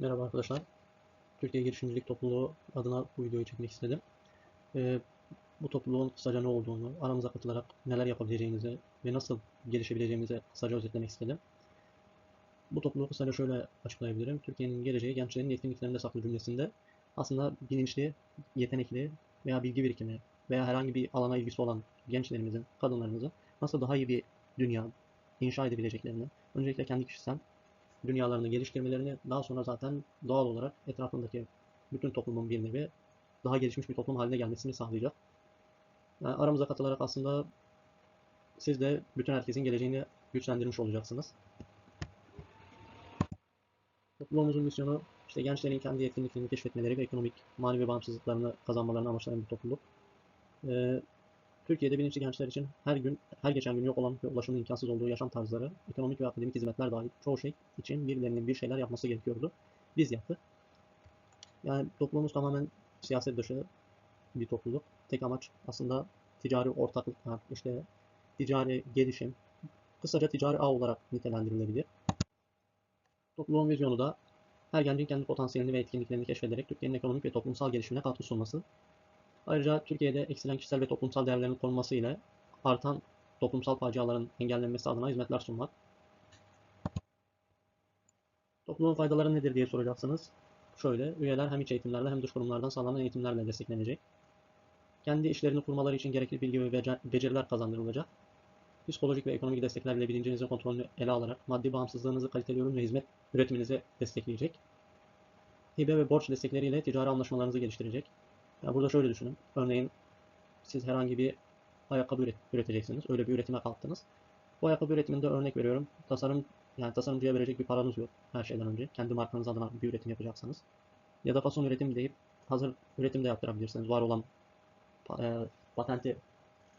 Merhaba arkadaşlar. Türkiye Girişimcilik Topluluğu adına bu videoyu çekmek istedim. Ee, bu topluluğun kısaca ne olduğunu, aramıza katılarak neler yapabileceğimizi ve nasıl gelişebileceğimizi kısaca özetlemek istedim. Bu topluluğu kısaca şöyle açıklayabilirim. Türkiye'nin geleceği gençlerin yetkinliklerinde saklı cümlesinde aslında bilinçli, yetenekli veya bilgi birikimi veya herhangi bir alana ilgisi olan gençlerimizin, kadınlarımızın nasıl daha iyi bir dünya inşa edebileceklerini, öncelikle kendi kişisel dünyalarını geliştirmelerini daha sonra zaten doğal olarak etrafındaki bütün toplumun bir nevi daha gelişmiş bir toplum haline gelmesini sağlayacak. Yani aramıza katılarak aslında siz de bütün herkesin geleceğini güçlendirmiş olacaksınız. Topluluğumuzun misyonu işte gençlerin kendi yetkinliklerini keşfetmeleri ve ekonomik, manevi bağımsızlıklarını kazanmalarını amaçlayan bir topluluk. Ee, Türkiye'de bilinçli gençler için her gün, her geçen gün yok olan ve ulaşımın imkansız olduğu yaşam tarzları, ekonomik ve akademik hizmetler dahil çoğu şey için birilerinin bir şeyler yapması gerekiyordu. Biz yaptık. Yani toplumumuz tamamen siyaset dışı bir topluluk. Tek amaç aslında ticari ortaklıklar, işte ticari gelişim, kısaca ticari ağ olarak nitelendirilebilir. Topluluğun vizyonu da her gencin kendi potansiyelini ve etkinliklerini keşfederek Türkiye'nin ekonomik ve toplumsal gelişimine katkı sunması, Ayrıca Türkiye'de eksilen kişisel ve toplumsal değerlerin korunması ile artan toplumsal faciaların engellenmesi adına hizmetler sunmak. Topluluğun faydaları nedir diye soracaksınız. Şöyle, üyeler hem iç eğitimlerle hem dış kurumlardan sağlanan eğitimlerle desteklenecek. Kendi işlerini kurmaları için gerekli bilgi ve beceriler kazandırılacak. Psikolojik ve ekonomik desteklerle bilincinizin kontrolünü ele alarak maddi bağımsızlığınızı kaliteli ürün ve hizmet üretiminizi destekleyecek. Hibe ve borç destekleriyle ticari anlaşmalarınızı geliştirecek. Ya burada şöyle düşünün. Örneğin siz herhangi bir ayakkabı üret üreteceksiniz. Öyle bir üretime kalktınız. Bu ayakkabı üretiminde örnek veriyorum. Tasarım yani tasarımcıya verecek bir paranız yok her şeyden önce. Kendi markanız adına bir üretim yapacaksanız. Ya da fason üretim deyip hazır üretim de yaptırabilirsiniz. Var olan e, patenti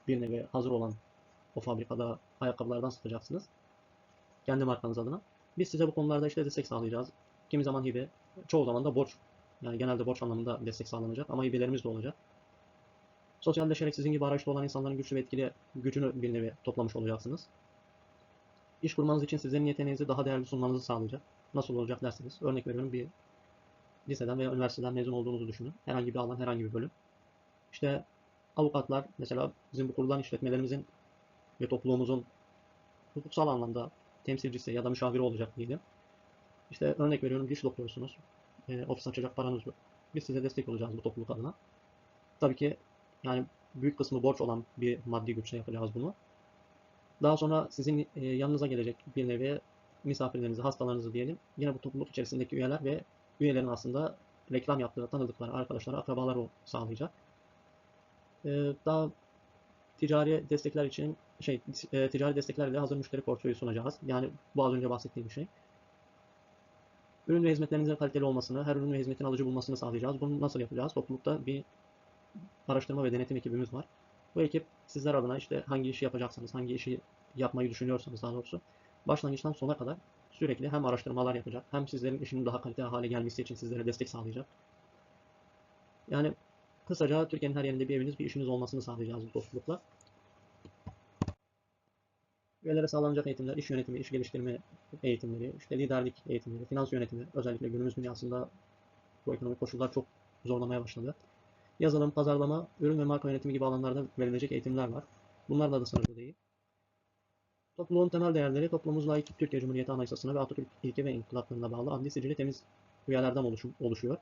bir nevi hazır olan o fabrikada ayakkabılardan satacaksınız. Kendi markanız adına. Biz size bu konularda işte destek sağlayacağız. Kimi zaman hibe, çoğu zaman da borç yani genelde borç anlamında destek sağlanacak ama hibelerimiz de olacak. Sosyalleşerek sizin gibi arayışta olan insanların güçlü ve etkili gücünü bir nevi toplamış olacaksınız. İş kurmanız için sizlerin yeteneğinizi daha değerli sunmanızı sağlayacak. Nasıl olacak derseniz. Örnek veriyorum bir liseden veya üniversiteden mezun olduğunuzu düşünün. Herhangi bir alan, herhangi bir bölüm. İşte avukatlar mesela bizim bu kurulan işletmelerimizin ve topluluğumuzun hukuksal anlamda temsilcisi ya da müşaviri olacak diyelim. İşte örnek veriyorum diş doktorusunuz e, ofis açacak paranız yok. Biz size destek olacağız bu topluluk adına. Tabii ki yani büyük kısmı borç olan bir maddi güçle yapacağız bunu. Daha sonra sizin e, yanınıza gelecek bir nevi misafirlerinizi, hastalarınızı diyelim. Yine bu topluluk içerisindeki üyeler ve üyelerin aslında reklam yaptığı tanıdıkları arkadaşları, akrabaları sağlayacak. E, daha ticari destekler için şey e, ticari desteklerle hazır müşteri portföyü sunacağız. Yani bu az önce bahsettiğim şey. Ürün ve hizmetlerinizin kaliteli olmasını, her ürün ve hizmetin alıcı bulmasını sağlayacağız. Bunu nasıl yapacağız? Toplulukta bir araştırma ve denetim ekibimiz var. Bu ekip sizler adına işte hangi işi yapacaksanız, hangi işi yapmayı düşünüyorsanız daha doğrusu başlangıçtan sona kadar sürekli hem araştırmalar yapacak, hem sizlerin işinin daha kaliteli hale gelmesi için sizlere destek sağlayacak. Yani kısaca Türkiye'nin her yerinde bir eviniz, bir işiniz olmasını sağlayacağız bu toplulukla. Üyelere sağlanacak eğitimler, iş yönetimi, iş geliştirme eğitimleri, işte liderlik eğitimleri, finans yönetimi, özellikle günümüz dünyasında bu ekonomik koşullar çok zorlamaya başladı. Yazılım, pazarlama, ürün ve marka yönetimi gibi alanlarda verilecek eğitimler var. Bunlarla da sınırlı değil. Topluluğun temel değerleri toplumumuz layık Türkiye Cumhuriyeti Anayasası'na ve Atatürk ilke ve inkılaplarına bağlı adli sicili temiz üyelerden oluşuyor.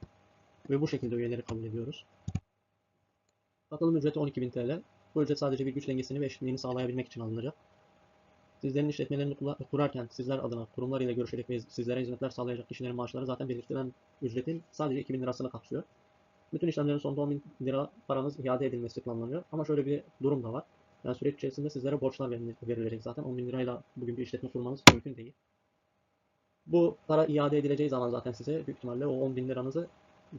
Ve bu şekilde üyeleri kabul ediyoruz. Katılım ücreti 12.000 TL. Bu ücret sadece bir güç dengesini ve eşitliğini sağlayabilmek için alınacak. Sizlerin işletmelerini kurarken sizler adına kurumlar ile görüşerek ve sizlere hizmetler sağlayacak kişilerin maaşları zaten belirtilen ücretin sadece 2000 lirasını kapsıyor. Bütün işlemlerin sonunda 10 bin lira paranız iade edilmesi planlanıyor. Ama şöyle bir durum da var. Yani süreç içerisinde sizlere borçlar verilecek zaten. 10 bin lirayla bugün bir işletme kurmanız mümkün değil. Bu para iade edileceği zaman zaten size büyük ihtimalle o 10 bin liranızı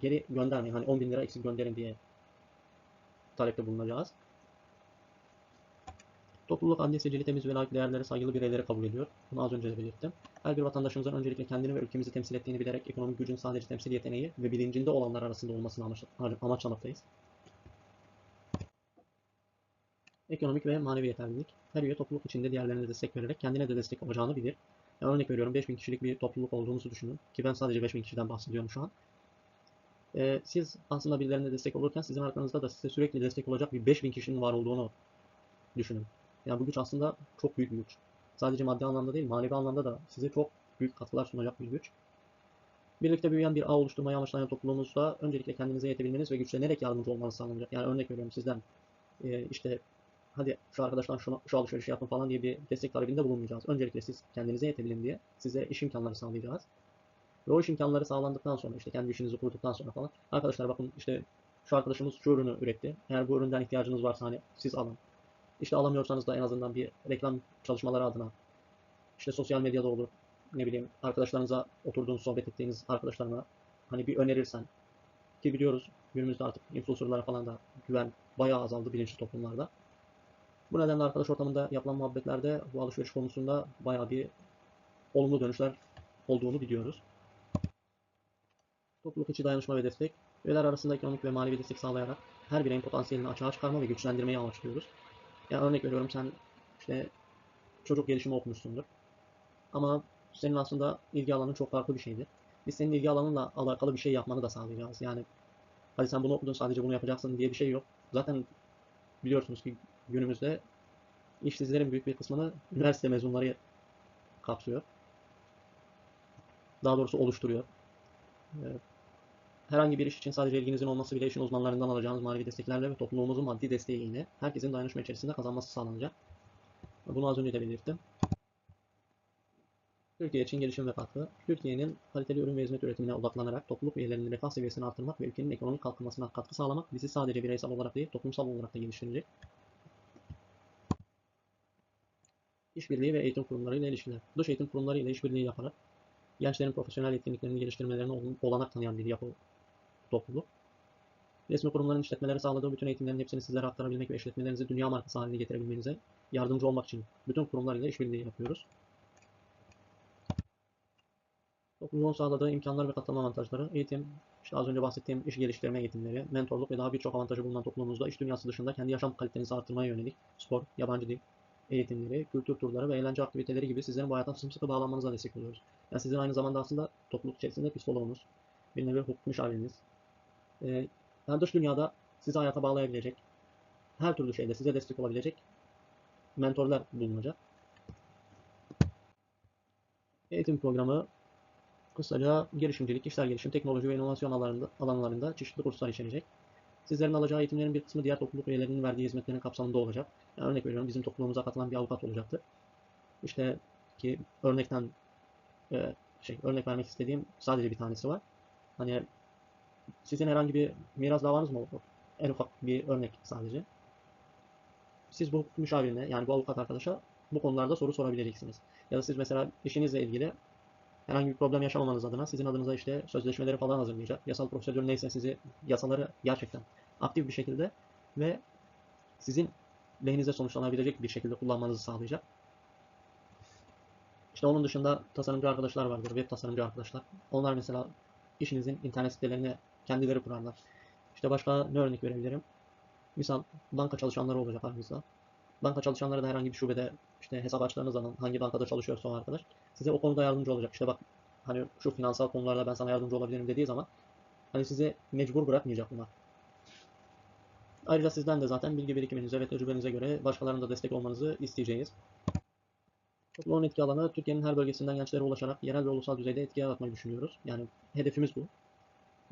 geri göndermeyin. Hani 10 bin lira eksik gönderin diye talepte bulunacağız. Topluluk adli sicili temiz ve layık değerlere saygılı bireyleri kabul ediyor. Bunu az önce de belirttim. Her bir vatandaşımızın öncelikle kendini ve ülkemizi temsil ettiğini bilerek ekonomik gücün sadece temsil yeteneği ve bilincinde olanlar arasında olmasını amaçlamaktayız. Ekonomik ve manevi yeterlilik. Her üye topluluk içinde diğerlerine destek vererek kendine de destek olacağını bilir. Yani örnek veriyorum 5000 kişilik bir topluluk olduğunuzu düşünün. Ki ben sadece 5000 kişiden bahsediyorum şu an. Ee, siz aslında birilerine destek olurken sizin arkanızda da size sürekli destek olacak bir 5000 kişinin var olduğunu düşünün. Yani bu güç aslında çok büyük bir güç. Sadece maddi anlamda değil, manevi anlamda da size çok büyük katkılar sunacak bir güç. Birlikte büyüyen bir ağ oluşturmayı amaçlayan topluluğunuzda öncelikle kendinize yetebilmeniz ve güçlenerek yardımcı olmanız sağlanacak. Yani örnek veriyorum sizden e, işte hadi şu arkadaşlar şunu, şu alışverişi yapın falan diye bir destek talebinde bulunmayacağız. Öncelikle siz kendinize yetebilin diye size iş imkanları sağlayacağız. Ve o iş imkanları sağlandıktan sonra işte kendi işinizi kurduktan sonra falan arkadaşlar bakın işte şu arkadaşımız şu ürünü üretti. Eğer bu üründen ihtiyacınız varsa hani siz alın. İşte alamıyorsanız da en azından bir reklam çalışmaları adına işte sosyal medyada olur. Ne bileyim arkadaşlarınıza oturduğunuz sohbet ettiğiniz arkadaşlarına hani bir önerirsen ki biliyoruz günümüzde artık influencerlara falan da güven bayağı azaldı bilinçli toplumlarda. Bu nedenle arkadaş ortamında yapılan muhabbetlerde bu alışveriş konusunda bayağı bir olumlu dönüşler olduğunu biliyoruz. Topluluk içi dayanışma ve destek, üyeler arasında ekonomik ve manevi destek sağlayarak her bireyin potansiyelini açığa çıkarma ve güçlendirmeyi amaçlıyoruz. Yani örnek veriyorum sen işte çocuk gelişimi okumuşsundur. Ama senin aslında ilgi alanın çok farklı bir şeydir. Biz senin ilgi alanınla alakalı bir şey yapmanı da sağlayacağız. Yani hadi sen bunu okudun sadece bunu yapacaksın diye bir şey yok. Zaten biliyorsunuz ki günümüzde işsizlerin büyük bir kısmını üniversite mezunları kapsıyor. Daha doğrusu oluşturuyor. Herhangi bir iş için sadece ilginizin olması bile işin uzmanlarından alacağınız manevi desteklerle ve topluluğumuzun maddi desteğiyle herkesin dayanışma içerisinde kazanması sağlanacak. Bunu az önce de belirttim. Türkiye için gelişim ve katkı. Türkiye'nin kaliteli ürün ve hizmet üretimine odaklanarak topluluk üyelerinin refah seviyesini artırmak ve ülkenin ekonomik kalkınmasına katkı sağlamak bizi sadece bireysel olarak değil toplumsal olarak da geliştirecek. İşbirliği ve eğitim kurumları ile ilişkiler. Dış eğitim kurumları ile işbirliği yaparak gençlerin profesyonel yetkinliklerini geliştirmelerine ol- olanak tanıyan bir yapı topluluk. Resmi kurumların işletmelere sağladığı bütün eğitimlerin hepsini sizlere aktarabilmek ve işletmelerinizi dünya markası haline getirebilmenize yardımcı olmak için bütün kurumlar ile işbirliği yapıyoruz. Topluluğun sağladığı imkanlar ve katılım avantajları, eğitim, işte az önce bahsettiğim iş geliştirme eğitimleri, mentorluk ve daha birçok avantajı bulunan toplumumuzda iş dünyası dışında kendi yaşam kalitenizi artırmaya yönelik spor, yabancı dil, eğitimleri, kültür turları ve eğlence aktiviteleri gibi sizlerin bu hayata sımsıkı bağlanmanıza destek oluyoruz. Yani sizin aynı zamanda aslında topluluk içerisinde psikoloğunuz, bir nevi hukuk müşaviriniz. Ee, yani dış dünyada sizi hayata bağlayabilecek, her türlü şeyde size destek olabilecek mentorlar bulunacak. Eğitim programı kısaca girişimcilik, kişisel gelişim, teknoloji ve inovasyon alanlarında, alanlarında çeşitli kurslar içerecek. Sizlerin alacağı eğitimlerin bir kısmı diğer topluluk üyelerinin verdiği hizmetlerin kapsamında olacak. Yani örnek veriyorum bizim topluluğumuza katılan bir avukat olacaktır. İşte ki örnekten e, şey örnek vermek istediğim sadece bir tanesi var. Hani sizin herhangi bir miras davanız mı oldu? En ufak bir örnek sadece. Siz bu müşavirine yani bu avukat arkadaşa bu konularda soru sorabileceksiniz. Ya da siz mesela işinizle ilgili herhangi bir problem yaşamamanız adına sizin adınıza işte sözleşmeleri falan hazırlayacak. Yasal prosedür neyse sizi yasaları gerçekten aktif bir şekilde ve sizin lehinize sonuçlanabilecek bir şekilde kullanmanızı sağlayacak. İşte onun dışında tasarımcı arkadaşlar vardır, web tasarımcı arkadaşlar. Onlar mesela işinizin internet sitelerini kendileri kurarlar. İşte başka ne örnek verebilirim? Misal banka çalışanları olacak aranızda. Banka çalışanları da herhangi bir şubede işte hesap açtığınız zaman hangi bankada çalışıyorsa o arkadaş size o konuda yardımcı olacak. İşte bak hani şu finansal konularda ben sana yardımcı olabilirim dediği zaman hani sizi mecbur bırakmayacak buna. Ayrıca sizden de zaten bilgi birikiminize ve tecrübenize göre başkalarına da destek olmanızı isteyeceğiz. Topluluğun etki alanı Türkiye'nin her bölgesinden gençlere ulaşarak yerel ve ulusal düzeyde etki yaratmayı düşünüyoruz. Yani hedefimiz bu.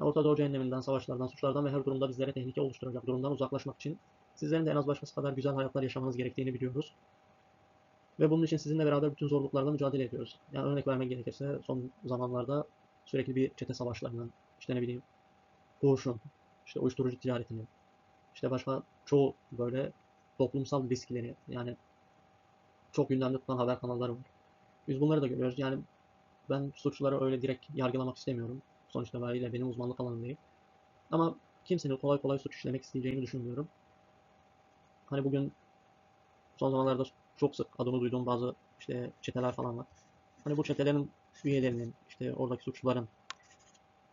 Orta Doğu cehenneminden, savaşlardan, suçlardan ve her durumda bizlere tehlike oluşturacak durumdan uzaklaşmak için sizlerin de en az başkası kadar güzel hayatlar yaşamanız gerektiğini biliyoruz. Ve bunun için sizinle beraber bütün zorluklarla mücadele ediyoruz. Yani örnek vermek gerekirse son zamanlarda sürekli bir çete savaşlarının, işte ne bileyim kurşun, işte uyuşturucu ticaretini, işte başka çoğu böyle toplumsal riskleri yani çok gündemde tutan haber kanalları var. Biz bunları da görüyoruz. Yani ben suçluları öyle direkt yargılamak istemiyorum. Sonuç itibariyle benim uzmanlık alanım değil. Ama kimsenin kolay kolay suç işlemek isteyeceğini düşünmüyorum. Hani bugün son zamanlarda çok sık adını duyduğum bazı işte çeteler falan var. Hani bu çetelerin üyelerinin, işte oradaki suçluların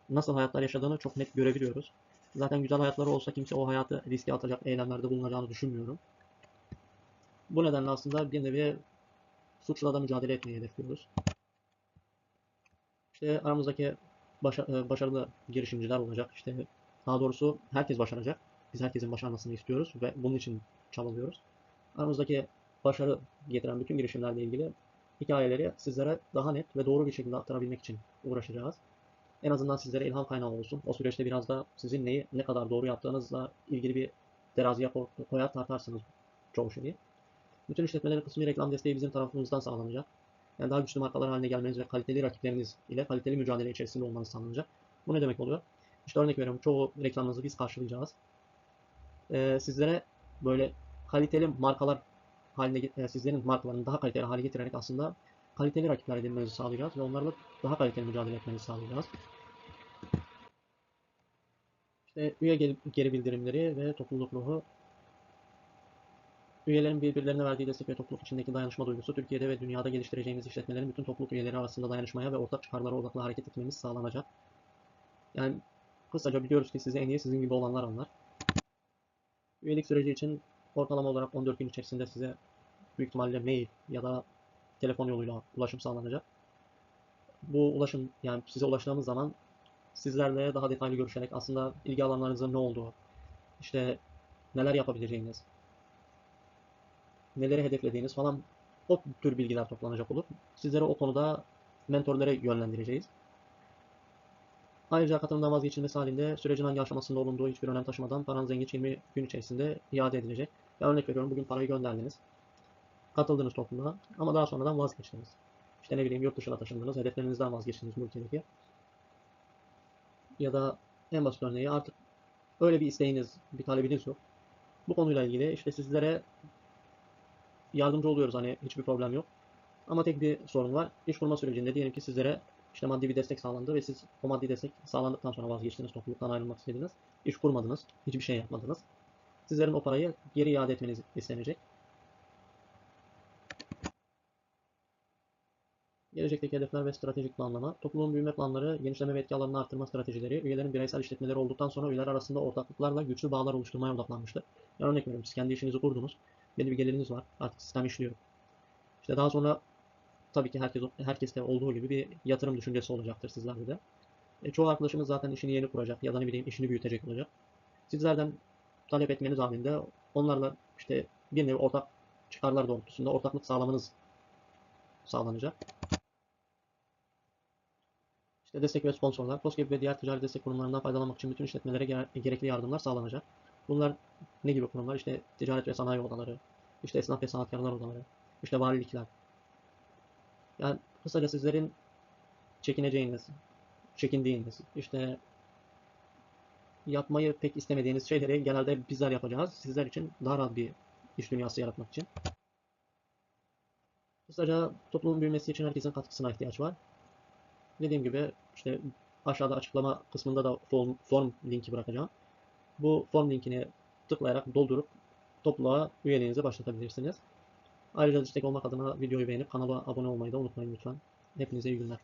nasıl hayatlar yaşadığını çok net görebiliyoruz. Zaten güzel hayatları olsa kimse o hayatı riske atacak eylemlerde bulunacağını düşünmüyorum. Bu nedenle aslında bir nevi suçla da mücadele etmeyi hedefliyoruz. İşte aramızdaki başa- e, başarılı girişimciler olacak. İşte daha doğrusu herkes başaracak. Biz herkesin başarmasını istiyoruz ve bunun için çabalıyoruz. Aramızdaki başarı getiren bütün girişimlerle ilgili hikayeleri sizlere daha net ve doğru bir şekilde aktarabilmek için uğraşacağız. En azından sizlere ilham kaynağı olsun. O süreçte biraz da sizin neyi ne kadar doğru yaptığınızla ilgili bir teraziye ko- koyar tartarsınız çoğu şeyi. Bütün işletmelerin kısmi reklam desteği bizim tarafımızdan sağlanacak. Yani daha güçlü markalar haline gelmeniz ve kaliteli rakipleriniz ile kaliteli mücadele içerisinde olmanız sağlanacak. Bu ne demek oluyor? İşte örnek veriyorum çoğu reklamınızı biz karşılayacağız. Ee, sizlere böyle kaliteli markalar haline e, sizlerin markalarını daha kaliteli hale getirerek aslında kaliteli rakipler edinmenizi sağlayacağız ve onlarla daha kaliteli mücadele etmenizi sağlayacağız. İşte üye geri bildirimleri ve topluluk ruhu Üyelerin birbirlerine verdiği destek ve topluluk içindeki dayanışma duygusu, Türkiye'de ve dünyada geliştireceğimiz işletmelerin bütün topluluk üyeleri arasında dayanışmaya ve ortak çıkarlara odaklı hareket etmemiz sağlanacak. Yani kısaca biliyoruz ki sizi en iyi sizin gibi olanlar anlar. Üyelik süreci için ortalama olarak 14 gün içerisinde size büyük ihtimalle mail ya da telefon yoluyla ulaşım sağlanacak. Bu ulaşım yani size ulaştığımız zaman sizlerle daha detaylı görüşerek aslında ilgi alanlarınızın ne olduğu, işte neler yapabileceğiniz, neleri hedeflediğiniz falan o tür bilgiler toplanacak olur. Sizleri o konuda mentorlara yönlendireceğiz. Ayrıca katılımdan vazgeçilmesi halinde sürecin hangi aşamasında olunduğu hiçbir önem taşımadan paranız en geç 20 gün içerisinde iade edilecek. Ya örnek veriyorum bugün parayı gönderdiniz. Katıldınız topluluğa ama daha sonradan vazgeçtiniz. İşte ne bileyim yurt dışına taşındınız, hedeflerinizden vazgeçtiniz bu ülkedeki. Ya da en basit örneği artık öyle bir isteğiniz, bir talebiniz yok. Bu konuyla ilgili işte sizlere yardımcı oluyoruz hani hiçbir problem yok. Ama tek bir sorun var. İş kurma sürecinde diyelim ki sizlere işte maddi bir destek sağlandı ve siz o maddi destek sağlandıktan sonra vazgeçtiniz, topluluktan ayrılmak istediniz. İş kurmadınız, hiçbir şey yapmadınız. Sizlerin o parayı geri iade etmeniz istenecek. Gelecekteki hedefler ve stratejik planlama, topluluğun büyüme planları, genişleme ve etki alanını artırma stratejileri, üyelerin bireysel işletmeleri olduktan sonra üyeler arasında ortaklıklarla güçlü bağlar oluşturmaya odaklanmıştır. Yani örnek veriyorum, siz kendi işinizi kurdunuz, belli bir geliriniz var, artık sistem işliyor. İşte daha sonra tabii ki herkes herkeste olduğu gibi bir yatırım düşüncesi olacaktır sizlerde de. E, çoğu arkadaşımız zaten işini yeni kuracak ya da ne bileyim işini büyütecek olacak. Sizlerden talep etmeniz halinde onlarla işte bir nevi ortak çıkarlar doğrultusunda ortaklık sağlamanız sağlanacak. İşte destek ve sponsorlar, KOSGEB ve diğer ticari destek kurumlarından faydalanmak için bütün işletmelere gere- gerekli yardımlar sağlanacak. Bunlar ne gibi kurumlar? İşte ticaret ve sanayi odaları, işte esnaf ve sanatkarlar odaları, işte valilikler. Yani kısaca sizlerin çekineceğiniz, çekindiğiniz, işte yapmayı pek istemediğiniz şeyleri genelde bizler yapacağız. Sizler için daha rahat bir iş dünyası yaratmak için. Kısaca toplumun büyümesi için herkesin katkısına ihtiyaç var. Dediğim gibi işte aşağıda açıklama kısmında da form, form linki bırakacağım. Bu form linkini tıklayarak doldurup topluluğa üyeliğinizi başlatabilirsiniz. Ayrıca destek olmak adına videoyu beğenip kanala abone olmayı da unutmayın lütfen. Hepinize iyi günler.